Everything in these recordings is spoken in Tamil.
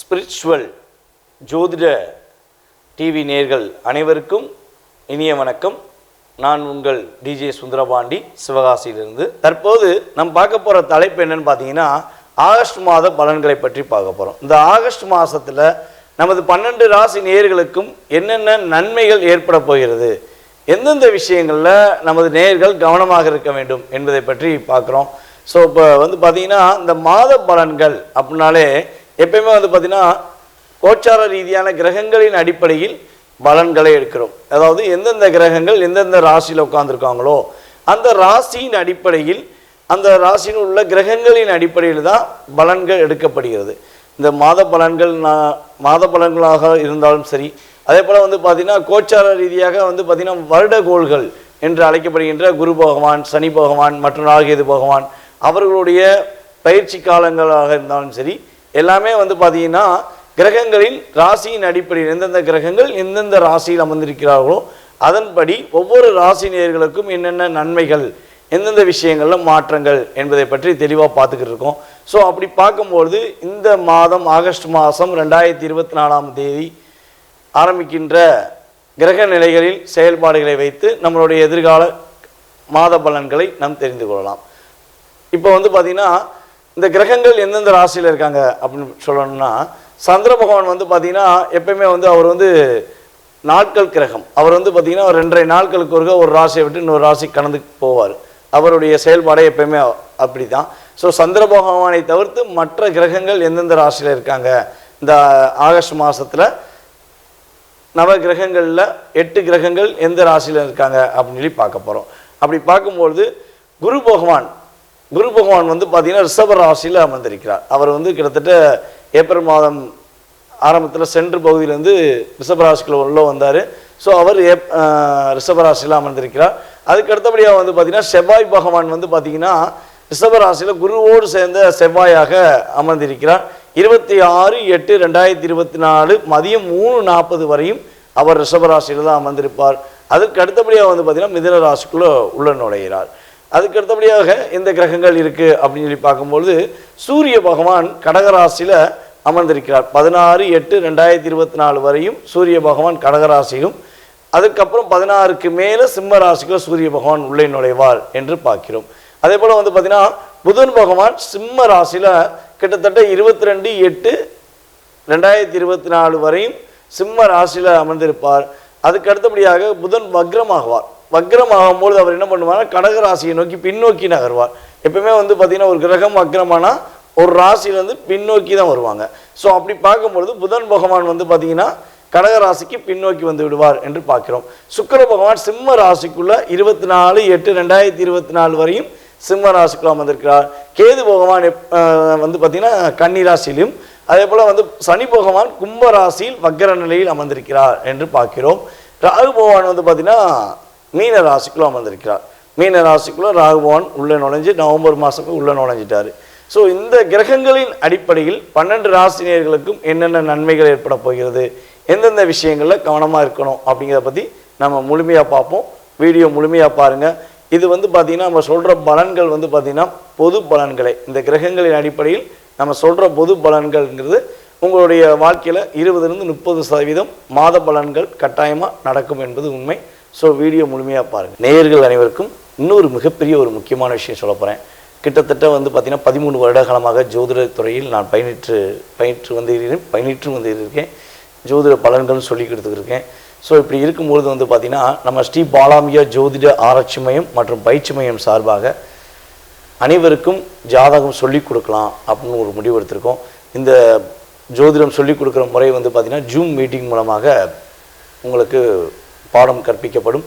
ஸ்பிரிச்சுவல் ஜோதிட டிவி நேர்கள் அனைவருக்கும் இனிய வணக்கம். நான் உங்கள் டிஜே சுந்தரபாண்டி சிவகாசியிலிருந்து. தற்போது நம்ம பார்க்க போகிற தலைப்பு என்னன்னு பார்த்தீங்கன்னா ஆகஸ்ட் மாத பலன்களை பற்றி பார்க்க போகிறோம் இந்த ஆகஸ்ட் மாதத்தில் நமது பன்னெண்டு ராசி நேர்களுக்கும் என்னென்ன நன்மைகள் ஏற்பட போகிறது? எந்தெந்த விஷயங்களில் நமது நேர்கள் கவனமாக இருக்க வேண்டும் என்பதை பற்றி பார்க்குறோம். ஸோ இப்போ வந்து பார்த்திங்கன்னா இந்த மாத பலன்கள் அப்படின்னாலே எப்பயுமே வந்து பார்த்திங்கன்னா கோச்சார ரீதியான கிரகங்களின் அடிப்படையில் பலன்களை எடுக்கிறோம். அதாவது எந்தெந்த கிரகங்கள் எந்தெந்த ராசியில் உட்காந்துருக்காங்களோ அந்த ராசியின் அடிப்படையில் அந்த ராசியில் உள்ள கிரகங்களின் அடிப்படையில் தான் பலன்கள் எடுக்கப்படுகிறது. இந்த மாத பலன்கள் நான் மாத பலன்களாக இருந்தாலும் சரி அதே போல் வந்து பார்த்திங்கன்னா கோச்சார ரீதியாக வந்து பார்த்திங்கன்னா வருடகோள்கள் என்று அழைக்கப்படுகின்ற குரு பகவான் சனி பகவான் மற்றும் நாகேது பகவான் அவர்களுடைய பயிற்சி காலங்களாக இருந்தாலும் சரி எல்லாமே வந்து பார்த்திங்கன்னா கிரகங்களின் ராசியின் அடிப்படையில் எந்தெந்த கிரகங்கள் எந்தெந்த ராசியில் அமர்ந்திருக்கிறார்களோ அதன்படி ஒவ்வொரு ராசி நேயர்களுக்கும் என்னென்ன நன்மைகள் எந்தெந்த விஷயங்களில் மாற்றங்கள் என்பதை பற்றி தெளிவாக பார்த்துக்கிட்டு இருக்கோம். ஸோ அப்படி பார்க்கும்பொழுது இந்த மாதம் ஆகஸ்ட் மாதம் ரெண்டாயிரத்தி இருபத்தி நாலாம் தேதி ஆரம்பிக்கின்ற கிரக நிலைகளில் செயல்பாடுகளை வைத்து நம்மளுடைய எதிர்கால மாத பலன்களை நாம் தெரிந்து கொள்ளலாம். இப்போ வந்து பார்த்திங்கன்னா இந்த கிரகங்கள் எந்தெந்த ராசியில் இருக்காங்க அப்படின்னு சொல்லணும்னா சந்திர பகவான் வந்து பார்த்திங்கன்னா எப்பயுமே வந்து அவர் வந்து நாட்கள் கிரகம். அவர் வந்து பார்த்திங்கன்னா ஒரு ரெண்டரை நாட்களுக்கு ஒருக்க ஒரு ராசியை விட்டு இன்னொரு ராசி கடந்து போவார். அவருடைய செயல்பாடே எப்பயுமே அப்படி தான் ஸோ சந்திர பகவானை தவிர்த்து மற்ற கிரகங்கள் எந்தெந்த ராசியில் இருக்காங்க? இந்த ஆகஸ்ட் மாதத்தில் நவ கிரகங்களில் எட்டு கிரகங்கள் எந்த ராசியில் இருக்காங்க அப்படின்னு சொல்லி பார்க்க போகிறோம் அப்படி பார்க்கும்பொழுது குரு பகவான் குரு பகவான் வந்து பார்த்தீங்கன்னா ரிஷப ராசியில் அமர்ந்திருக்கிறார். அவர் வந்து கிட்டத்தட்ட ஏப்ரல் மாதம் ஆரம்பத்தில் சென்று பகுதியிலேருந்து ரிஷபராசிக்குள்ள உள்ள வந்தார். ஸோ அவர் ஏப் ரிஷபராசியில் அமர்ந்திருக்கிறார். அதுக்கு அடுத்தபடியாக வந்து பார்த்தீங்கன்னா செவ்வாய் பகவான் வந்து பார்த்தீங்கன்னா ரிஷபராசியில் குருவோடு சேர்ந்த செவ்வாயாக அமர்ந்திருக்கிறார். இருபத்தி ஆறு எட்டு ரெண்டாயிரத்தி இருபத்தி நாலு மதியம் மூணு நாற்பது வரையும் அவர் ரிஷபராசியில் தான் அமர்ந்திருப்பார். அதுக்கு அடுத்தபடியாக வந்து பார்த்தீங்கன்னா மிதன ராசிக்குள்ளே உள்ள நுழைகிறார் அதுக்கு அடுத்தபடியாக எந்த கிரகங்கள் இருக்குது அப்படின்னு சொல்லி பார்க்கும்பொழுது சூரிய பகவான் கடகராசியில் அமர்ந்திருக்கிறார். பதினாறு எட்டு ரெண்டாயிரத்தி இருபத்தி நாலு வரையும் சூரிய பகவான் கடகராசியும் அதுக்கப்புறம் பதினாறுக்கு மேலே சிம்ம ராசிக்கு சூரிய பகவான் உள்ளே நுழைவார் என்று பார்க்கிறோம். அதே போல் வந்து பார்த்தீங்கன்னா புதன் பகவான் சிம்ம ராசியில் கிட்டத்தட்ட இருபத்தி ரெண்டு எட்டு ரெண்டாயிரத்தி இருபத்தி நாலு வரையும் சிம்ம ராசியில் அமர்ந்திருப்பார். அதுக்கு அடுத்தபடியாக புதன் வக்ரமாகுவார். வக்ரமாகும்போது அவர் என்ன பண்ணுவார் கடக ராசியை நோக்கி பின்னோக்கி நகர்வார். எப்பவுமே வந்து பார்த்தீங்கன்னா ஒரு கிரகம் வக்ரமானா ஒரு ராசியிலேருந்து பின்னோக்கி தான் வருவாங்க. ஸோ அப்படி பார்க்கும்பொழுது புதன் பகவான் வந்து பார்த்தீங்கன்னா கடக ராசிக்கு பின்னோக்கி வந்து விடுவார் என்று பார்க்கிறோம். சுக்கர பகவான் சிம்ம ராசிக்குள்ள இருபத்தி நாலு எட்டு ரெண்டாயிரத்தி இருபத்தி நாலு வரையும் சிம்ம ராசிக்குள்ள அமர்ந்திருக்கிறார் கேது பகவான் எப்- வந்து பார்த்தீங்கன்னா கன்னிராசியிலும் அதே போல் வந்து சனி பகவான் கும்ப ராசியில் வக்கர நிலையில் அமர்ந்திருக்கிறார் என்று பார்க்கிறோம். ராகு பகவான் வந்து பார்த்தீங்கன்னா மீன ராசிக்குள்ள அமர்ந்திருக்கிறார். மீன ராசிக்குள்ள ராகு பகவான் உள்ளே நுழைஞ்சு நவம்பர் மாதத்துக்கு உள்ளே நுழைஞ்சிட்டார். ஸோ இந்த கிரகங்களின் அடிப்படையில் பன்னெண்டு ராசினியர்களுக்கும் என்னென்ன நன்மைகள் ஏற்பட போகிறது எந்தெந்த விஷயங்களில் கவனமாக இருக்கணும் அப்படிங்கிறத பற்றி நம்ம முழுமையாக பார்ப்போம். வீடியோ முழுமையாக பாருங்கள் இது வந்து பார்த்திங்கன்னா நம்ம சொல்கிற பலன்கள் வந்து பார்த்திங்கன்னா பொது பலன்களை. இந்த கிரகங்களின் அடிப்படையில் நம்ம சொல்கிற பொது பலன்கள்ங்கிறது உங்களுடைய வாழ்க்கையில் இருபதுலேருந்து முப்பது சதவீதம் மாத பலன்கள் கட்டாயமாக நடக்கும் என்பது உண்மை. ஸோ வீடியோ முழுமையாக பாருங்கள் நேயர்கள் அனைவருக்கும் இன்னொரு மிகப்பெரிய ஒரு முக்கியமான விஷயம் சொல்ல போகிறேன் கிட்டத்தட்ட வந்து பார்த்திங்கன்னா பதிமூணு வருட காலமாக ஜோதிட துறையில் நான் பயினிற்று பயிற்று வந்து இருக்கிறேன் வந்து இருக்கேன் ஜோதிட பலன்கள்னு சொல்லி கொடுத்துருக்கேன் ஸோ இப்படி இருக்கும்பொழுது வந்து பார்த்திங்கன்னா நம்ம ஸ்ரீ பாலாமியா ஜோதிட ஆராய்ச்சி மையம் மற்றும் பயிற்சி மையம் சார்பாக அனைவருக்கும் ஜாதகம் சொல்லி கொடுக்கலாம் அப்படின்னு ஒரு முடிவு எடுத்திருக்கோம். இந்த ஜோதிடம் சொல்லி கொடுக்குற முறை வந்து பார்த்திங்கன்னா ஜூம் மீட்டிங் மூலமாக உங்களுக்கு பாடம் கற்பிக்கப்படும்.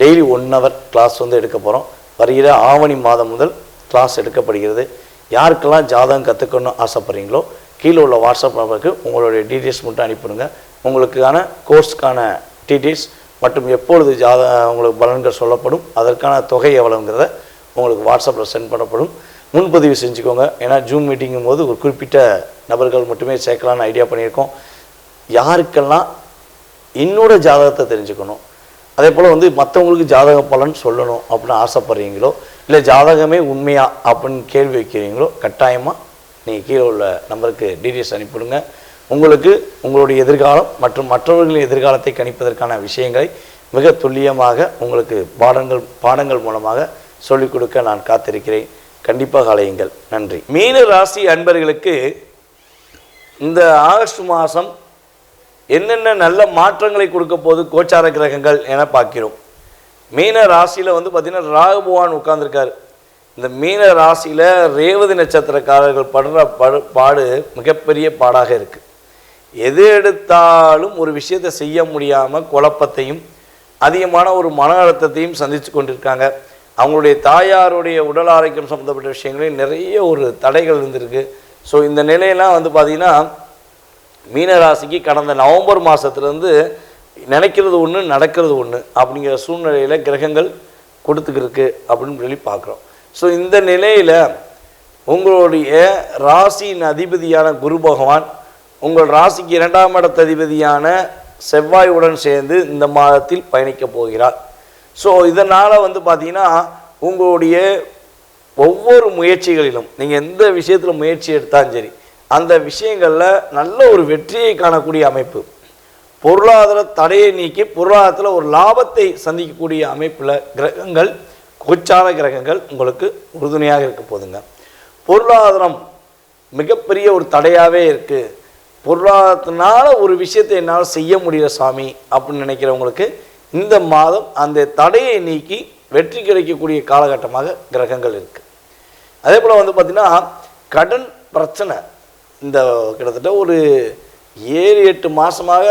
டெய்லி ஒன் ஹவர் கிளாஸ் வந்து எடுக்க போகிறோம் வருகிற ஆவணி மாதம் முதல் கிளாஸ் எடுக்கப்படுகிறது. யாருக்கெல்லாம் ஜாதகம் கற்றுக்கணும்னு ஆசைப்பட்றீங்களோ கீழே உள்ள வாட்ஸ்அப் நம்பருக்கு உங்களுடைய டீட்டெயில்ஸ் மட்டும் அனுப்பிடுங்க உங்களுக்கான கோர்ஸ்க்கான டிடிஸ் மற்றும் எப்பொழுது ஜாத உங்களுக்கு பலன்கள் சொல்லப்படும் அதற்கான தொகை எவ்வளவுங்கிறத உங்களுக்கு வாட்ஸ்அப்பில் சென்ட் பண்ணப்படும். முன்பதிவு செஞ்சுக்கோங்க. ஏன்னா ஜூம் மீட்டிங்கும் போது ஒரு குறிப்பிட்ட நபர்கள் மட்டுமே சேர்க்கலான்னு ஐடியா பண்ணியிருக்கோம். யாருக்கெல்லாம் என்னோட ஜாதகத்தை தெரிஞ்சுக்கணும். அதே போல் வந்து மற்றவங்களுக்கு ஜாதக பலன் சொல்லணும் அப்படின்னு ஆசைப்படுறீங்களோ இல்லை ஜாதகமே உண்மையா அப்படின்னு கேள்வி வைக்கிறீங்களோ கட்டாயமாக நீங்கள் கீழே உள்ள நம்பருக்கு டீட்டெயில்ஸ் அனுப்பிவிடுங்க. உங்களுக்கு உங்களுடைய எதிர்காலம் மற்றும் மற்றவர்களின் எதிர்காலத்தை கணிப்பதற்கான விஷயங்களை மிக துல்லியமாக உங்களுக்கு பாடங்கள் பாடங்கள் மூலமாக சொல்லிக் கொடுக்க நான் காத்திருக்கிறேன். கண்டிப்பாக அலையுங்கள் நன்றி. மீன ராசி அன்பர்களுக்கு இந்த ஆகஸ்ட் மாதம் என்னென்ன நல்ல மாற்றங்களை கொடுக்க போது கோச்சார கிரகங்கள் என பார்க்கிறோம். மீன ராசியில் வந்து பார்த்திங்கன்னா ராகு பகவான் இந்த மீன ராசியில் ரேவதி நட்சத்திரக்காரர்கள் படுற படு பாடு மிகப்பெரிய பாடாக இருக்குது எது எடுத்தாலும் ஒரு விஷயத்தை செய்ய முடியாமல் குழப்பத்தையும் அதிகமான ஒரு மன அழுத்தத்தையும் சந்தித்து கொண்டிருக்காங்க. அவங்களுடைய தாயாருடைய உடல் ஆரோக்கியம் சம்மந்தப்பட்ட விஷயங்களில் நிறைய ஒரு தடைகள் இருந்திருக்கு. ஸோ இந்த நிலையெல்லாம் வந்து பார்த்திங்கன்னா மீனராசிக்கு கடந்த நவம்பர் மாதத்துலேருந்து நினைக்கிறது ஒன்று நடக்கிறது ஒன்று அப்படிங்கிற சூழ்நிலையில் கிரகங்கள் கொடுத்துக்கிருக்கு அப்படின்னு சொல்லி பார்க்குறோம் ஸோ இந்த நிலையில் உங்களுடைய ராசியின் அதிபதியான குரு பகவான் உங்கள் ராசிக்கு இரண்டாம் இடத்த அதிபதியான செவ்வாயுடன் சேர்ந்து இந்த மாதத்தில் பயணிக்கப் போகிறார். ஸோ இதனால் வந்து பார்த்தீங்கன்னா உங்களுடைய ஒவ்வொரு முயற்சிகளிலும் நீங்கள் எந்த விஷயத்தில் முயற்சி எடுத்தாலும் சரி அந்த விஷயங்களில் நல்ல ஒரு வெற்றியை காணக்கூடிய அமைப்பு. பொருளாதார தடையை நீக்கி பொருளாதாரத்தில் ஒரு லாபத்தை சந்திக்கக்கூடிய அமைப்பில் கிரகங்கள் கோச்சார கிரகங்கள் உங்களுக்கு உறுதுணையாக இருக்க போதுங்க. பொருளாதாரம் மிகப்பெரிய ஒரு தடையாகவே இருக்குது பொருளாதாரத்தினால ஒரு விஷயத்தை என்னால் செய்ய முடியல சாமி அப்படின்னு நினைக்கிறவங்களுக்கு இந்த மாதம் அந்த தடையை நீக்கி வெற்றி கிடைக்கக்கூடிய காலகட்டமாக கிரகங்கள் இருக்குது அதே போல் வந்து பார்த்திங்கன்னா கடன் பிரச்சனை. இந்த கிட்டத்தட்ட ஒரு ஏழு எட்டு மாதமாக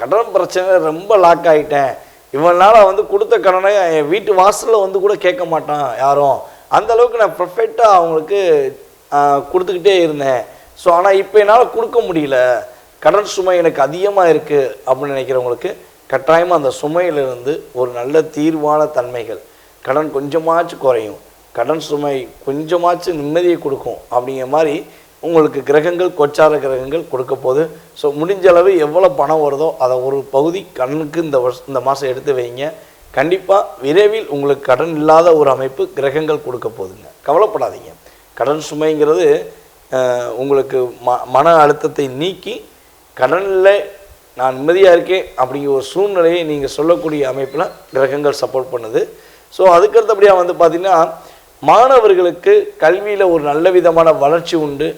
கடன் பிரச்சனை ரொம்ப லாக் ஆகிட்டேன் இவனால் வந்து கொடுத்த கடனை என் வீட்டு வாசலில் வந்து கூட கேட்க மாட்டான் யாரும். அந்த அளவுக்கு நான் பர்ஃபெக்டாக அவங்களுக்கு கொடுத்துக்கிட்டே இருந்தேன். ஸோ ஆனால் இப்போ என்னால் கொடுக்க முடியல. கடன் சுமை எனக்கு அதிகமாக இருக்குது அப்படின்னு நினைக்கிறவங்களுக்கு கட்டாயமாக அந்த சுமையிலிருந்து ஒரு நல்ல தீர்வான தன்மைகள். கடன் கொஞ்சமாச்சும் குறையும். கடன் சுமை கொஞ்சமாச்சும் நிம்மதியை கொடுக்கும் அப்படிங்கிற மாதிரி உங்களுக்கு கிரகங்கள் கொச்சார கிரகங்கள் கொடுக்க போகுது. ஸோ முடிஞ்ச அளவு எவ்வளோ பணம் வருதோ அதை ஒரு பகுதி கண்ணுக்கு இந்த வருஷம் இந்த மாதம் எடுத்து வைங்க. கண்டிப்பாக விரைவில் உங்களுக்கு கடன் இல்லாத ஒரு அமைப்பு கிரகங்கள் கொடுக்க போகுதுங்க. கவலைப்படாதீங்க. கடன் சுமைங்கிறது உங்களுக்கு ம மன அழுத்தத்தை நீக்கி கடனில் நான் நிம்மதியாக இருக்கேன் அப்படிங்கிற ஒரு சூழ்நிலையை நீங்கள் சொல்லக்கூடிய அமைப்பில் கிரகங்கள் சப்போர்ட் பண்ணுது. ஸோ அதுக்கடுத்தபடியாக வந்து பார்த்திங்கன்னா மாணவர்களுக்கு கல்வியில் ஒரு நல்ல விதமான வளர்ச்சி உண்டு.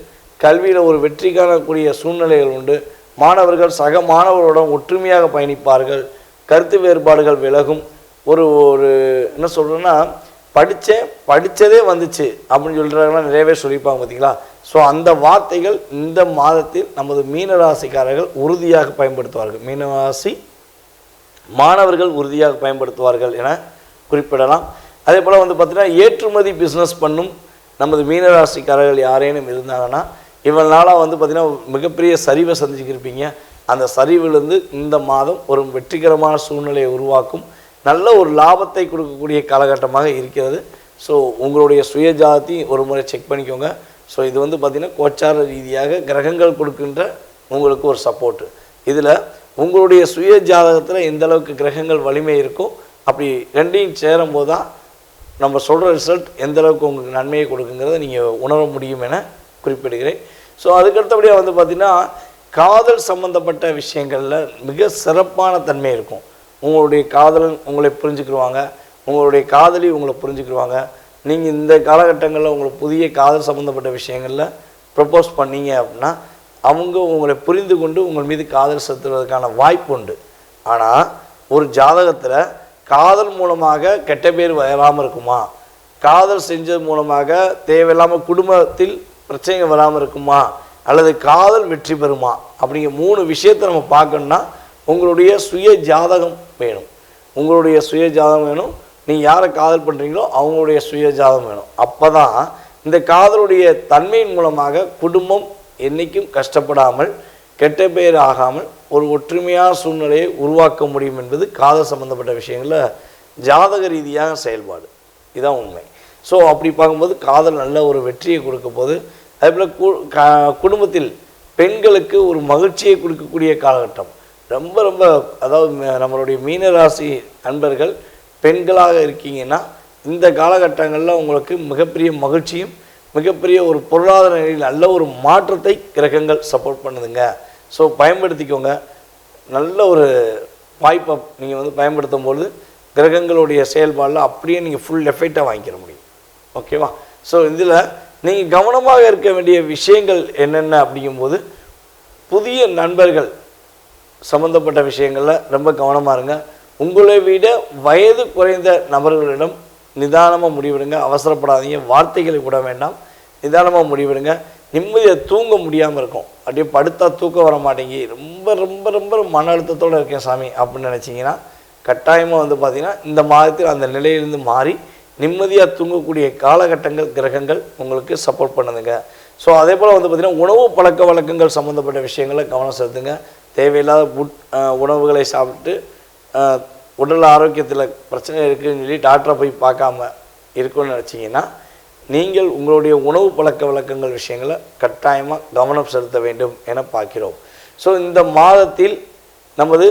கல்வியில் ஒரு வெற்றி காணக்கூடிய சூழ்நிலைகள் உண்டு. மாணவர்கள் சக மாணவர்களுடன் ஒற்றுமையாக பயணிப்பார்கள். கருத்து வேறுபாடுகள் விலகும். ஒரு ஒரு என்ன சொல்கிறேன்னா படித்தேன் படித்ததே வந்துச்சு அப்படின்னு சொல்கிறாங்கன்னா நிறைய பேர் சொல்லியிருப்பாங்க பார்த்தீங்களா ஸோ அந்த வார்த்தைகள் இந்த மாதத்தில் நமது மீனராசிக்காரர்கள் உறுதியாக பயன்படுத்துவார்கள். மீனராசி மாணவர்கள் உறுதியாக பயன்படுத்துவார்கள் என குறிப்பிடலாம். அதே போல் வந்து பார்த்திங்கன்னா ஏற்றுமதி பிஸ்னஸ் பண்ணும் நமது மீனராசிக்காரர்கள் யாரேனும் இருந்தாங்கன்னா இவ்வளோ நாளாக வந்து பார்த்திங்கன்னா மிகப்பெரிய சரிவை சந்திச்சிருப்பீங்க. அந்த சரிவிலிருந்து இந்த மாதம் ஒரு வெற்றிகரமான சூழ்நிலையை உருவாக்கும். நல்ல ஒரு லாபத்தை கொடுக்கக்கூடிய காலகட்டமாக இருக்கிறது. ஸோ உங்களுடைய சுய ஒரு முறை செக் பண்ணிக்கோங்க. ஸோ இது வந்து பார்த்திங்கன்னா கோச்சார ரீதியாக கிரகங்கள் கொடுக்கின்ற உங்களுக்கு ஒரு சப்போர்ட்டு இதில் உங்களுடைய சுய ஜாதகத்தில் எந்த அளவுக்கு கிரகங்கள் வலிமை இருக்கோ அப்படி ரெண்டையும் சேரும்போது தான் நம்ம சொல்கிற ரிசல்ட் எந்த அளவுக்கு உங்களுக்கு நன்மையை கொடுக்குங்கிறத நீங்கள் உணர முடியும் என குறிப்பிடுகிறேன். ஸோ அதுக்கடுத்தபடியாக வந்து பார்த்திங்கன்னா காதல் சம்பந்தப்பட்ட விஷயங்களில் மிக சிறப்பான தன்மை இருக்கும். உங்களுடைய காதலன் உங்களை புரிஞ்சுக்கிடுவாங்க உங்களுடைய காதலி உங்களை புரிஞ்சுக்கிடுவாங்க நீங்கள் இந்த காலகட்டங்களில் உங்களுக்கு புதிய காதல் சம்மந்தப்பட்ட விஷயங்களில் ப்ரப்போஸ் பண்ணீங்க அப்படின்னா அவங்க உங்களை புரிந்து கொண்டு உங்கள் மீது காதல் செலுத்துவதற்கான வாய்ப்பு உண்டு. ஆனால் ஒரு ஜாதகத்தில் காதல் மூலமாக கெட்ட பேர் வராமல் இருக்குமா? காதல் செஞ்சது மூலமாக தேவையில்லாமல் குடும்பத்தில் பிரச்சனைகள் வராமல் இருக்குமா? அல்லது காதல் வெற்றி பெறுமா? அப்படிங்கிற மூணு விஷயத்தை நம்ம பார்க்கணுன்னா உங்களுடைய சுய ஜாதகம் வேணும். உங்களுடைய சுய ஜாதகம் வேணும். நீங்கள் யாரை காதல் பண்ணுறீங்களோ அவங்களுடைய சுயஜாதம் வேணும். அப்போ தான் இந்த காதலுடைய தன்மையின் மூலமாக குடும்பம் என்றைக்கும் கஷ்டப்படாமல் கெட்ட பெயர் ஆகாமல் ஒரு ஒற்றுமையான சூழ்நிலையை உருவாக்க முடியும் என்பது காதல் சம்பந்தப்பட்ட விஷயங்களில் ஜாதக ரீதியாக செயல்பாடு. இதுதான் உண்மை. ஸோ அப்படி பார்க்கும்போது காதல் நல்ல ஒரு வெற்றியை கொடுக்க போது அதேபோல் போல் குடும்பத்தில் பெண்களுக்கு ஒரு மகிழ்ச்சியை கொடுக்கக்கூடிய காலகட்டம். ரொம்ப ரொம்ப அதாவது நம்மளுடைய மீனராசி நண்பர்கள் பெண்களாக இருக்கீங்கன்னா இந்த காலகட்டங்களில் உங்களுக்கு மிகப்பெரிய மகிழ்ச்சியும் மிகப்பெரிய ஒரு பொருளாதார நிலையில் நல்ல ஒரு மாற்றத்தை கிரகங்கள் சப்போர்ட் பண்ணுதுங்க. ஸோ பயன்படுத்திக்கோங்க. நல்ல ஒரு வாய்ப்பை நீங்கள் வந்து பயன்படுத்தும் பொழுது கிரகங்களுடைய செயல்பாடில் அப்படியே நீங்கள் ஃபுல் எஃபெக்டாக வாங்கிக்கிற முடியும். ஓகேவா ஸோ இதில் நீங்கள் கவனமாக இருக்க வேண்டிய விஷயங்கள் என்னென்ன அப்படிங்கும்போது புதிய நண்பர்கள் சம்மந்தப்பட்ட விஷயங்களில் ரொம்ப கவனமாக இருங்க. உங்களை விட வயது குறைந்த நபர்களிடம் நிதானமாக முடிவெடுங்க. அவசரப்படாதீங்க. வார்த்தைகளை விட வேண்டாம். நிதானமாக முடிவெடுங்க. நிம்மதியை தூங்க முடியாமல் இருக்கும் அப்படியே படுத்தா தூக்கம் வர மாட்டேங்கி ரொம்ப ரொம்ப ரொம்ப மன அழுத்தத்தோடு இருக்கேன் சாமி அப்படின்னு நினச்சிங்கன்னா கட்டாயமாக வந்து பார்த்திங்கன்னா இந்த மாதத்தில் அந்த நிலையிலிருந்து மாறி நிம்மதியாக தூங்கக்கூடிய காலகட்டங்கள் கிரகங்கள் உங்களுக்கு சப்போர்ட் பண்ணுதுங்க. ஸோ அதே போல் வந்து பார்த்திங்கன்னா உணவு பழக்க வழக்கங்கள் சம்மந்தப்பட்ட விஷயங்களை கவனம் செலுத்துங்க. தேவையில்லாத உணவுகளை சாப்பிட்டு உடல் ஆரோக்கியத்தில் பிரச்சனை இருக்குதுன்னு சொல்லி டாக்டரை போய் பார்க்காம இருக்குன்னு நினச்சிங்கன்னா நீங்கள் உங்களுடைய உணவு பழக்க வழக்கங்கள் விஷயங்களை கட்டாயமாக கவனம் செலுத்த வேண்டும் என பார்க்கிறோம். ஸோ இந்த மாதத்தில் நமது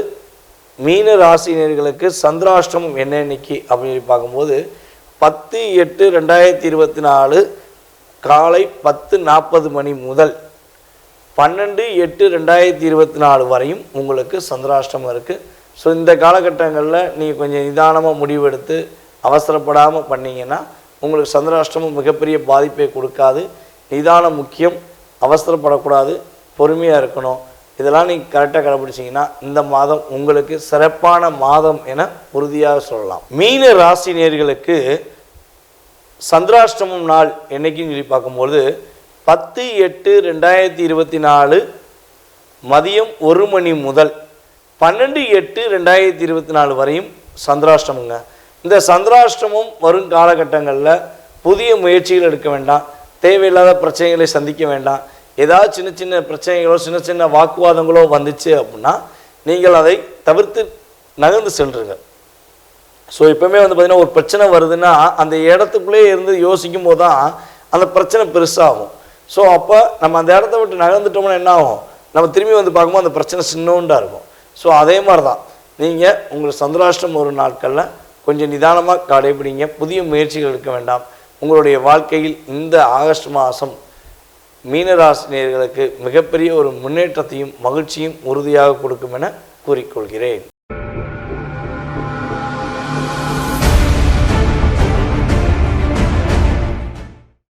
மீன ராசினியர்களுக்கு சந்திராஷ்டமம் என்ன இன்னைக்கு அப்படின்னு சொல்லி பார்க்கும்போது பத்து எட்டு ரெண்டாயிரத்தி இருபத்தி நாலு காலை பத்து நாற்பது மணி முதல் பன்னெண்டு எட்டு ரெண்டாயிரத்தி இருபத்தி நாலு வரையும் உங்களுக்கு சந்திராஷ்டமம் இருக்குது ஸோ இந்த காலகட்டங்களில் நீங்கள் கொஞ்சம் நிதானமாக முடிவெடுத்து அவசரப்படாமல் பண்ணிங்கன்னா உங்களுக்கு சந்திராஷ்டமும் மிகப்பெரிய பாதிப்பை கொடுக்காது. நிதானம் முக்கியம். அவசரப்படக்கூடாது. பொறுமையாக இருக்கணும். இதெல்லாம் நீங்கள் கரெக்டாக கடைபிடிச்சிங்கன்னா இந்த மாதம் உங்களுக்கு சிறப்பான மாதம் என உறுதியாக சொல்லலாம். மீன ராசி நேர்களுக்கு சந்திராஷ்டமம் நாள் என்றைக்குன்னு சொல்லி பார்க்கும்போது பத்து எட்டு ரெண்டாயிரத்தி இருபத்தி நாலு மதியம் ஒரு மணி முதல் பன்னெண்டு எட்டு ரெண்டாயிரத்தி இருபத்தி நாலு வரையும் சந்திராஷ்டமங்க. இந்த சந்திராஷ்டமும் வரும் காலகட்டங்களில் புதிய முயற்சிகள் எடுக்க வேண்டாம். தேவையில்லாத பிரச்சனைகளை சந்திக்க வேண்டாம். ஏதாவது சின்ன சின்ன பிரச்சனைகளோ சின்ன சின்ன வாக்குவாதங்களோ வந்துச்சு அப்படின்னா நீங்கள் அதை தவிர்த்து நகர்ந்து சென்றுங்க ஸோ எப்பவுமே வந்து பார்த்திங்கன்னா ஒரு பிரச்சனை வருதுன்னா அந்த இடத்துக்குள்ளே இருந்து யோசிக்கும் போது தான் அந்த பிரச்சனை பெருசாகும். ஸோ அப்போ நம்ம அந்த இடத்த விட்டு நகர்ந்துட்டோம்னா என்ன ஆகும்? நம்ம திரும்பி வந்து பார்க்கும்போது அந்த பிரச்சனை சின்னோண்டாக இருக்கும். ஸோ அதே மாதிரி தான் நீங்கள் உங்களுக்கு சந்திராஷ்டம் ஒரு நாட்களில் கொஞ்சம் நிதானமாக கடைபிடிங்க. புதிய முயற்சிகள் எடுக்க வேண்டாம். உங்களுடைய வாழ்க்கையில் இந்த ஆகஸ்ட் மாதம் மீனராசினியர்களுக்கு மிகப்பெரிய ஒரு முன்னேற்றத்தையும் மகிழ்ச்சியும் உறுதியாக கொடுக்கும் என கூறிக்கொள்கிறேன்.